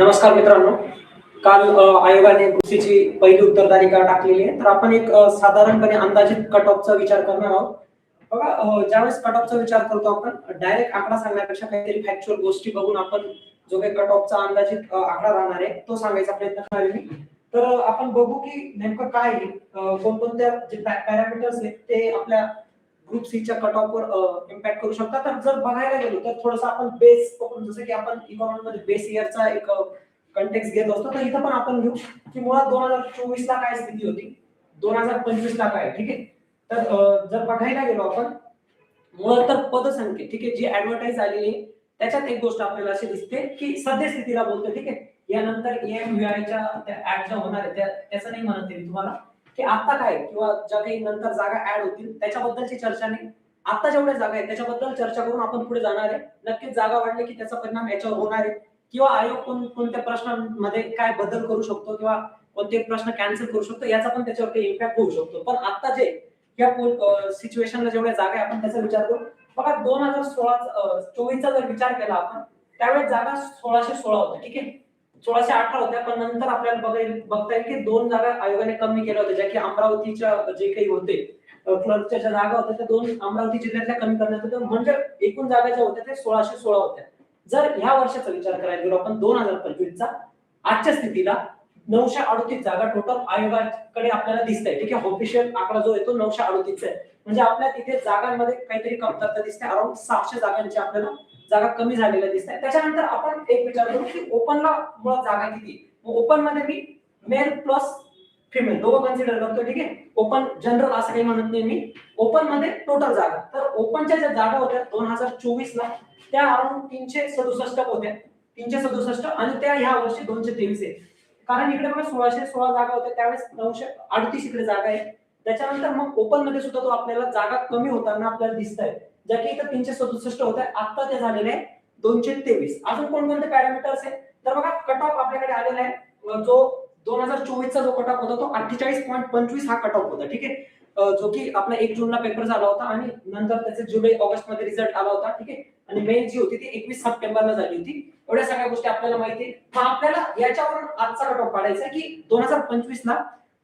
नमस्कार मित्रांनो. काल आयोगाने कृषीची पहिली उत्तरदारिका टाकलेली आहे. तर आपण एक साधारणपणे अंदाजित कट ऑफचा विचार करणार आहोत. बघा ज्यावेळेस कट ऑफचा विचार करतो आपण डायरेक्ट आकडा सांगण्यापेक्षा काहीतरी फॅक्च्युअल गोष्टी बघून आपण जो काही कट ऑफचा अंदाजित आकडा राहणार आहे तो सांगायचा प्रयत्न करणार मी. तर आपण बघू की नेमकं काय आहे. कोणकोणत्या जे पॅरामीटर्स आहेत ते आपल्या ग्रुप सीच्या कट ऑफवर इम्पॅक्ट करू शकता. तर जर बघायला गेलो तर थोडस आपण बेस पकडून जसं की आपण इकॉनॉमी मध्ये बेस इयरचा एक कंटेक्स घेत असतो तर इथं पण आपण घेऊ की मुळात दोन हजार चोवीस ला काय स्थिती होती? दोन हजार पंचवीस ला काय ठीक आहे? तर जर बघायला गेलो आपण मुळात तर पदसंख्या ठीक आहे जी ऍडव्हर्टाईज आलेली आहे त्याच्यात एक गोष्ट आपल्याला अशी दिसते की सद्यस्थितीला बोलतो ठीक आहे? यानंतर एम व्ही त्या ऍड ज्या होणार आहे त्याचं नाही म्हणत मी तुम्हाला. की आता काय? किंवा ज्या काही नंतर जागा ऍड होतील त्याच्याबद्दलची चर्चा नाही. आता जेवढ्या जागा आहेत त्याच्याबद्दल चर्चा करून आपण पुढे जाणार आहे. नक्कीच जागा वाढली की त्याचा परिणाम याच्यावर होणार आहे. किंवा आयोग कोण कोणत्या प्रश्नांमध्ये काय बदल करू शकतो किंवा कोणते प्रश्न कॅन्सल करू शकतो याचा पण त्याच्यावर काही इम्पॅक्ट होऊ शकतो. पण आता जे या सिच्युएशनला जेवढ्या जागा आहे आपण त्याचा विचार करू. बघा दोन हजार सोळा चोवीसचा जर विचार केला आपण त्यावेळेस जागा सोळाशे सोळा होत्या ठीक आहे? सोळाशे अठरा होत्या पण नंतर आपल्याला बघायला बघता येईल की दोन जागा आयोगाने कमी केल्या होत्या ज्या की अमरावतीच्या जे काही होते क्लर्कच्या ज्या जागा होत्या त्या दोन अमरावती जिल्ह्यातल्या कमी करण्यात होत्या. म्हणजे एकूण जागा ज्या होत्या त्या सोळाशे सोळा होत्या. जर ह्या वर्षाचा विचार करायला गेलो आपण दोन हजार पंचवीसचा आजच्या स्थितीला नऊशे अडतीस जागा टोटल आयोगाकडे आपल्याला दिसत आहे ठीक आहे ऑफिशियल आकडा जो आहे तो नऊशे अडतीसचा आहे. म्हणजे आपल्या तिथे जागांमध्ये काहीतरी कमतरता दिसते. अराउंड सहाशे जागांची आपल्याला जागा कमी झालेल्या दिसत आहे त्याच्यानंतर आपण एक विचार करू की ओपनला मुळात जागा किती? ओपनमध्ये मी मेल प्लस फिमेल दोघं कन्सिडर करतो ठीक आहे? ओपन जनरल असं काही म्हणत नाही मी. ओपनमध्ये टोटल जागा. तर ओपनच्या ज्या जागा होत्या दोन हजार चोवीस ला त्या अराउंड तीनशे सदुसष्ट होत्या. तीनशे सदुसष्ट आणि त्या ह्या वर्षी दोनशे तेवीस आहे कारण इकडे बघा सोळाशे सोळा जागा होत्या त्यावेळेस नऊशे अडतीस इकडे जागा आहे त्याच्यानंतर मग ओपनमध्ये सुद्धा तो आपल्याला जागा कमी होताना आपल्याला दिसत आहे ज्या की इथं तीनशे सदुसष्ट होत्या आता ते झालेले आहे दोनशे तेवीस. अजून कोणकोणते पॅरामीटर्स आहे तर बघा कट ऑफ आपल्याकडे आलेला आहे. जो दोन हजार चोवीसचा जो कट ऑफ होता तो अठ्ठेचाळीस पॉईंट पंचवीस हा कट ऑफ होता ठीक आहे? जो की आपला एक जूनला पेपर झाला होता आणि नंतर त्याचे जुलै ऑगस्टमध्ये रिझल्ट आला होता ठीक आहे? आणि मेन जी होती ती एकवीस सप्टेंबरला झाली होती. एवढ्या सगळ्या गोष्टी आपल्याला माहिती मग आपल्याला याच्यावरून आजचा कट ऑफ काढायचा की दोन हजार पंचवीस ला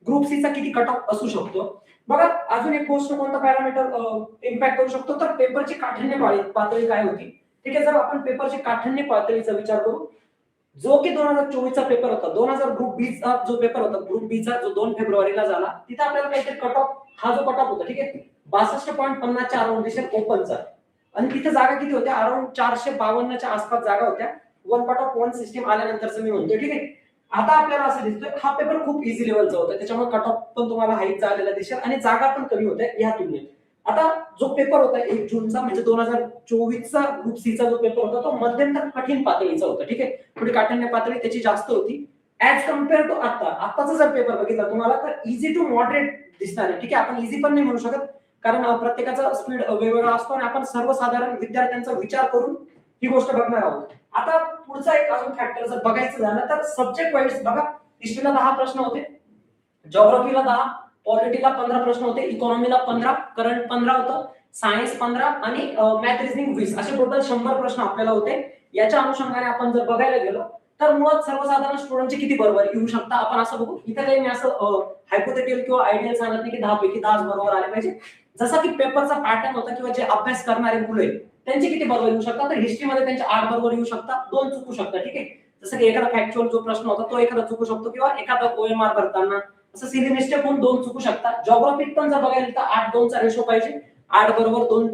ग्रुप सी चा किती कट ऑफ असू शकतो? बघा अजून एक गोष्ट कोणता पॅरामीटर इम्पॅक्ट करू शकतो? तर पेपरची काठिण्य पातळी काय होती? ठीक आहे जर आपण पेपरची काठिण्य पातळीचा विचार करू जो की दोन हजार चोवीसचा पेपर होता दोन हजार ग्रुप बी चा जो पेपर होता ग्रुप बी चा जो दोन फेब्रुवारीला झाला तिथे आपल्याला काहीतरी कट ऑफ हा जो कट ऑफ होता ठीक आहे बासष्ट पॉईंट पन्नासच्या अराउंड दिसेल ओपनचा आणि तिथे जागा किती होत्या? अराउंड चारशे बावन्नच्या आसपास जागा होत्या. One cut off one system आल्यानंतरच मी म्हणतोय ठीक आहे. आता आपल्याला असं दिसतोय हा पेपर खूप इझी लेवलचा होता. त्याच्यामुळे कट ऑफ पण तुम्हाला हाईट आलेला दिसेल आणि जागा पण कमी होत्या या तुलनेत. आता जो पेपर होता एक जूनचा म्हणजे दोन हजार चोवीसचा ग्रुप सी चा जो पेपर होता तो मध्यंतर कठीण पातळीचा होता ठीक आहे? थोडी काठिण्य पातळी त्याची जास्त होती. ऍज कंपेअर टू आता आताचा जर पेपर बघितला तुम्हाला तर इझी टू मॉडरेट दिसणार आहे ठीक आहे? आपण इझी पण नाही म्हणू शकत कारण प्रत्येकाचा स्पीड वेगवेगळा असतो आणि आपण सर्वसाधारण विद्यार्थ्यांचा विचार करून ही गोष्ट बघणार आहोत. आता पुढचा एक अजून फॅक्टर जर बघायचं झालं तर सब्जेक्ट वाईज बघा हिस्ट्रीला दहा प्रश्न होते जॉग्रफीला दहा पॉलिटीला पंधरा प्रश्न होते इकॉनॉमीला पंधरा करंट पंधरा होतं सायन्स पंधरा आणि मॅथ रिझनिंग वीस. असे टोटल शंभर प्रश्न आपल्याला होते. याच्या अनुषंगाने आपण जर बघायला गेलो तर मुळात सर्वसाधारण स्टुडंटचे किती बरोबर येऊ शकता? आपण असं बघू. इथे काही मी असं हायपोथेटिकल किंवा आयडियल सांगत नाही की दहा पैकी दहा बरोबर आले पाहिजे. जसा की पेपरचा पॅटर्न होता किंवा जे अभ्यास करणारे मुलं आहेत त्यांचे किती बरोबर येऊ शकतात? तर हिस्ट्रीमध्ये त्यांचे आठ बरोबर येऊ शकतात. दोन चुकू शकतात ठीक आहे? जसं की एखादा फॅक्च्युअल जो प्रश्न होता तो एखादा चुकू शकतो किंवा एखादा ओएमआर भरताना. असं सिली मिस्टेक होऊन दोन चुकू शकतात. जॉग्राफिक पण जर बघायला तर आठ दोनचा रेशो पाहिजे. आठ बरोबर दोन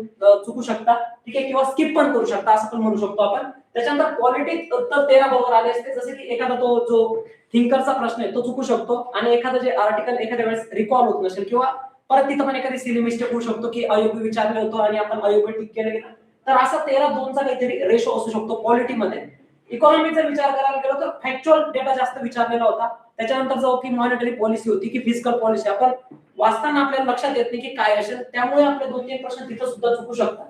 चुकू शकतात ठीक आहे? किंवा स्किप पण करू शकता असं पण म्हणू शकतो आपण. त्याच्यानंतर पॉलिटिक्स तर तेरा बरोबर आले असते. जसे की एखादा तो जो थिंकरचा प्रश्न आहे तो चुकू शकतो. आणि एखादा जे आर्टिकल एखाद्या वेळेस रिकॉल होत नसेल किंवा परत तिथं पण एखादी सिली मिस्टेक होऊ शकतो की अयोग्य विचारले होतो आणि आपण अयोग्य टिक केलं गेलं. तर असा तेरा दोनचा काहीतरी रेशो असू शकतो पॉलिटीमध्ये इकॉनॉमीचा विचार करायला गेलो तर फॅक्च्युअल डेटा जास्त विचारलेला होता. त्याच्यानंतर जो की मॉनिटरी पॉलिसी होती की फिजिकल पॉलिसी आपण वाचताना आपल्याला लक्षात येत नाही की काय असेल. त्यामुळे आपले दोन तीन प्रश्न तिथं सुद्धा चुकू शकतात.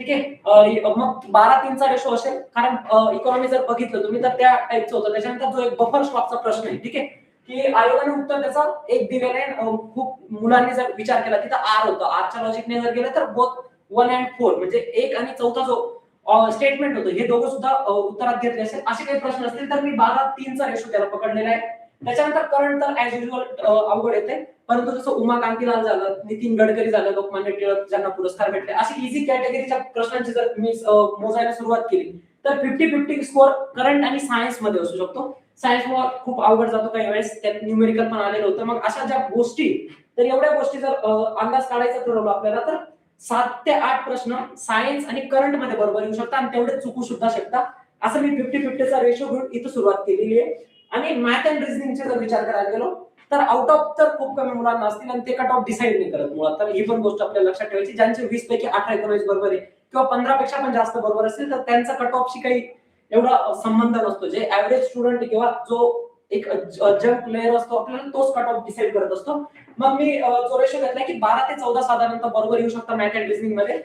ठीक आहे? मग बारा तीनचा रेशो असेल कारण इकॉनॉमी जर बघितलं तुम्ही तर त्या टाईपचं होतं. त्याच्यानंतर जो एक बफर स्टॉकचा प्रश्न आहे ठीक आहे? की आयोगाने उत्तर त्याचा एक दिलेलं आहे खूप मुलांनी जर विचार केला तिथं आर होतं. आरच्या लॉजिकने जर गेलं तर बोथ वन अँड फोर म्हणजे एक आणि चौथा जो स्टेटमेंट होतो हे दोघं सुद्धा उत्तरात घेतले असेल. असे काही प्रश्न असतील तर मी बारा तीनचा रेशो त्याला पकडलेला आहे. त्याच्यानंतर करंट तर ऍज युजल अवघड येते परंतु जसं उमा कांतीलाल झालं नितीन गडकरी झालं लोकमान्य टिळक ज्यांना पुरस्कार भेटले अशी इझी कॅटेगरीच्या प्रश्नांची जर मी मोजायला सुरुवात केली तर फिफ्टी फिफ्टी स्कोअर करंट आणि सायन्समध्ये असू शकतो. सायन्स खूप अवघड जातो काही वेळेस त्यात न्यूमेरिकल पण आलेलं होतं. मग अशा ज्या गोष्टी तर एवढ्या गोष्टी जर अंदाज काढायचा ठरवलं आपल्याला तर सात ते आठ प्रश्न सायन्स आणि करंटमध्ये बरोबर येऊ शकतात. आणि तेवढे चुकू सुद्धा शकता असं मी फिफ्टी फिफ्टीचा रेशो घेऊन इथं सुरुवात केलेली आहे. आणि मॅथ अँड रिझनिंगचे जर विचार करायला गेलो तर आउट ऑफ तर खूप कमी मुलांना असतील आणि ते कट ऑफ डिसाईड नाही करत मुळात. तर ही पण गोष्ट आपल्याला लक्षात ठेवायची. ज्यांचे वीस पैकी अठरा एकोणीस बरोबर आहे किंवा पंधरा पेक्षा पण जास्त बरोबर असेल तर त्यांचा कट ऑफशी काही एवढा संबंध नसतो. जे ऍव्हरेज स्टुडंट किंवा जो एक जंक प्लेअर असतो आपल्याला तोच कट ऑफ डिसाईड करत असतो. मग मी अ, जो रेशो घेतलाय की बारा ते चौदा साधारणतः बरोबर येऊ शकतं मॅथ अँड रिझनिंगमध्ये.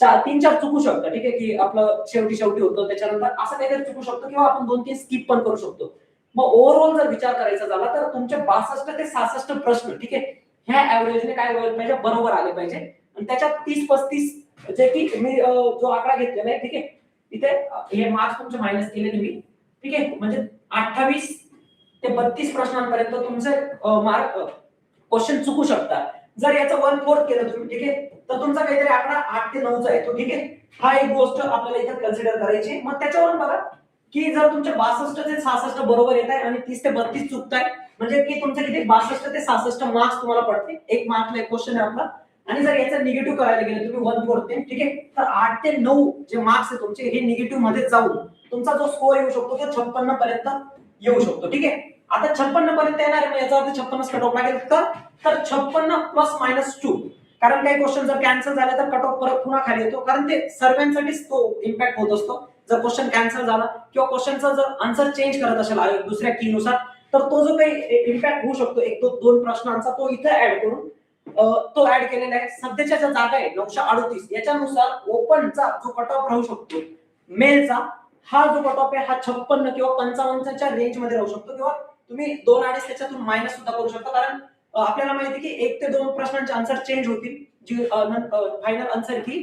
चार तीन चार चुकू शकतं ठीक आहे की आपलं शेवटी शेवटी होतं. त्याच्यानंतर असं काहीतरी चुकू शकतो किंवा आपण दोन तीन स्किप पण करू शकतो. मग ओव्हरऑल जर विचार करायचा झाला तर तुमचे बासष्ट ते सहासष्ट प्रश्न ठीक आहे ह्या ऍव्हरेजने काय व्हायला पाहिजे? बरोबर आले पाहिजे. आणि त्याच्यात तीस पस्तीस जे की मी जो आकडा घेतलेला आहे ठीक आहे इथे हे मार्क्स तुमचे मायनस केले मी ठीक आहे म्हणजे अठ्ठावीस ते बत्तीस प्रश्नांपर्यंत तुमचे मार्क क्वेश्चन चुकू शकतात. जर याचं वन फोर्थ केलं तुम्ही ठीक आहे? तर तुमचा काहीतरी आकडा आठ ते नऊचा आहे तो ठीक आहे? हा एक गोष्ट आपल्याला इथे कन्सिडर करायची मग त्याच्यावरून बघा की जर तुमचे बासष्ट ते सहासष्ट बरोबर येत आहे आणि तीस ते बत्तीस चुकताय म्हणजे की तुमचे किती? बासष्ट ते सहासष्ट मार्क्स तुम्हाला पडते. एक मार्कला एक क्वेश्चन आहे आपला. आणि जर याचं निगेटिव्ह करायला गेलं तुम्ही वन फोर्थ ते ठीक आहे? तर आठ ते नऊ जे मार्क्स आहे तुमचे हे निगेटिव्हमध्ये जाऊन तुमचा जो स्कोअर येऊ शकतो तो छप्पन्न पर्यंत येऊ शकतो ठीक आहे? आता छप्पन्न पर्यंत येणार आहे याचा अर्थ छप्पन्नच कट ऑफ लागेल. तर तर छप्पन्न प्लस मायनस टू कारण काही क्वेश्चन जर कॅन्सल झाले तर कट ऑफ परत पुन्हा खाली येतो. कारण ते सर्वांसाठीच तो इम्पॅक्ट होत असतो. जर क्वेश्चन कॅन्सल झाला किंवा क्वेश्चनचा जर आन्सर चेंज करत असेल आयोग दुसऱ्या की नुसार तर तो जो काही इम्पॅक्ट होऊ शकतो एक दो दोन प्रश्नांचा तो इथं ऍड करून तो ऍड केलेला आहे. सध्याच्या ज्या जागा आहे नऊशे अडतीस याच्यानुसार ओपनचा जो कट ऑफ राहू शकतो मेलचा हा जो कट ऑफ आहे हा छप्पन्न किंवा पंचावन्नच्या रेंजमध्ये राहू शकतो किंवा तुम्ही दोन अडीच त्याच्यातून मायनस सुद्धा करू शकता. कारण आपल्याला माहिती की एक ते दोन प्रश्नांचे आन्सर चेंज होतील. जी फायनल आन्सर की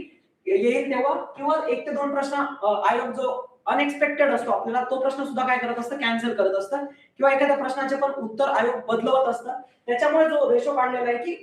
येईल तेव्हा. किंवा एक ते दोन प्रश्न आयोग जो अनएक्सपेक्टेड असतो आपल्याला तो प्रश्न सुद्धा काय करत असतं? कॅन्सल करत असतं. किंवा एखाद्या प्रश्नाचे पण उत्तर आयोग बदलवत असतं. त्याच्यामुळे जो रेशो काढलेला आहे की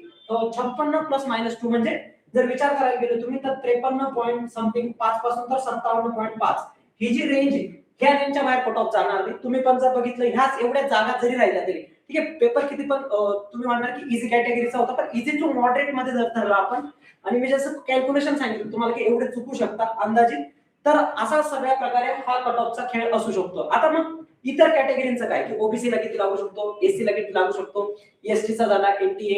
छप्पन्न प्लस मायनस टू म्हणजे जर विचार करायला गेलो तुम्ही तर त्रेपन्न पॉईंट समथिंग पाच पासून तर सत्तावन्न पॉईंट पाच. ही जी रेंज आहे ह्या रेंजच्या बाहेर कट ऑफ जाणार नाही. तुम्ही पण जर बघितलं ह्याच एवढ्या जागा जरी राहिल्या तरी. ठीक आहे पेपर किती पण तुम्ही म्हणणार की इझी कॅटेगरीचा होता पण इझी टू मॉडरेटमध्ये जर ठरला आपण आणि मी जसं कॅल्क्युलेशन सांगितलं तुम्हाला की एवढे चुकू शकतात अंदाजित तर असा सगळ्या प्रकारे हा कट ऑफचा खेळ असू शकतो. आता मग इतर कॅटेगरीचं काय? की ओबीसी ला किती लागू शकतो? एससी ला किती लागू शकतो? एसटीचा झाला एनटीए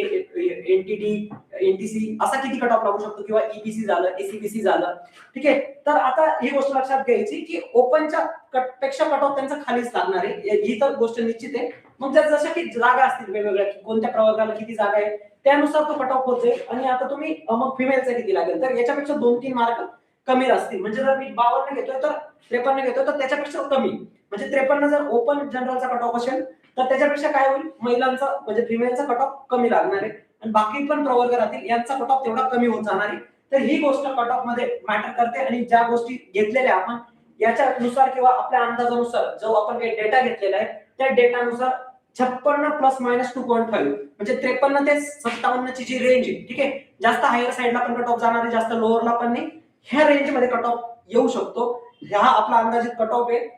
एनटीडी एनटीसी असा किती कट ऑफ लागू शकतो? किंवा ईबीसी झालं एसीबीसी झालं. ठीक आहे? तर आता ही गोष्ट लक्षात घ्यायची की ओपनच्या कटपेक्षा कट ऑफ त्यांचा खालीच लागणार आहे. ही तर गोष्ट निश्चित आहे. मग त्यात जशा की जागा असतील वेगवेगळ्या कोणत्या प्रवर्गाला किती जागा आहे त्यानुसार तो कट ऑफ होत जाईल आणि आता तुम्ही मग फिमेलचा किती लागेल? तर याच्यापेक्षा दोन तीन मार्क कमी असतील. म्हणजे जर मी बावन्न घेतोय तर त्रेपन्न घेतोय तर त्याच्यापेक्षा कमी. म्हणजे त्रेपन्न जर ओपन जनरलचा कट ऑफ असेल तर त्याच्यापेक्षा काय होईल? महिलांचा म्हणजे फिमेलचा कट ऑफ कमी लागणार आहे. आणि बाकी पण प्रवर्ग राहतील यांचा कट ऑफ तेवढा कमी होत जाणार आहे. तर ही गोष्ट कट ऑफमध्ये मॅटर करते आणि ज्या गोष्टी घेतलेल्या आपण याच्यानुसार किंवा आपल्या अंदाजानुसार जो आपण काही डेटा घेतलेला आहे त्या डेटानुसार छप्पन्न plus minus two point five म्हणजे त्रेपन्न ते सत्तावन्नची जी रेंज आहे ठीक आहे? जास्त हायर साईडला पण कट ऑफ जाणार आहे जास्त लोअरला पण नाही. ह्या रेंजमध्ये कट ऑफ येऊ शकतो. हा आपला अंदाजित कट ऑफ आहे.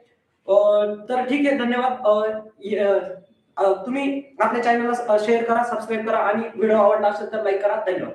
तर ठीक आहे धन्यवाद. तुम्ही आपल्या चॅनलला शेअर करा सबस्क्राईब करा आणि व्हिडिओ आवडला असेल तर लाईक करा. धन्यवाद.